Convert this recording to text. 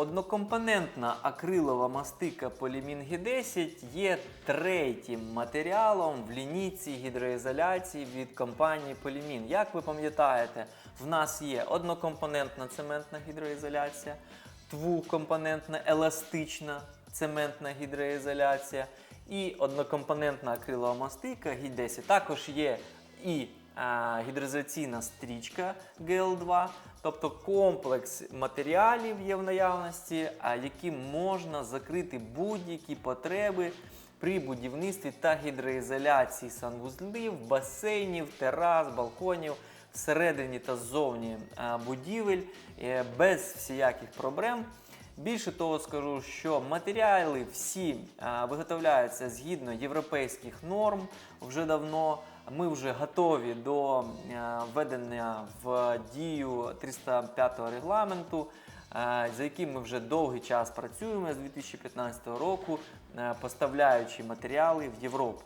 Однокомпонентна акрилова мастика Полімін Г10 є третім матеріалом в лінійці гідроізоляції від компанії Полімін. Як ви пам'ятаєте, в нас є однокомпонентна цементна гідроізоляція, двокомпонентна еластична цементна гідроізоляція і однокомпонентна акрилова мастика Г10. Також є і а, гідроізоляційна стрічка GL2, тобто комплекс матеріалів є в наявності, яким можна закрити будь-які потреби при будівництві та гідроізоляції санвузлів, басейнів, терас, балконів всередині та ззовні будівель е, без всіяких проблем. Більше того, скажу, що матеріали всі виготовляються згідно європейських норм вже давно. Ми вже готові до введення в дію 305 регламенту, за яким ми вже довгий час працюємо з 2015 року, поставляючи матеріали в Європу.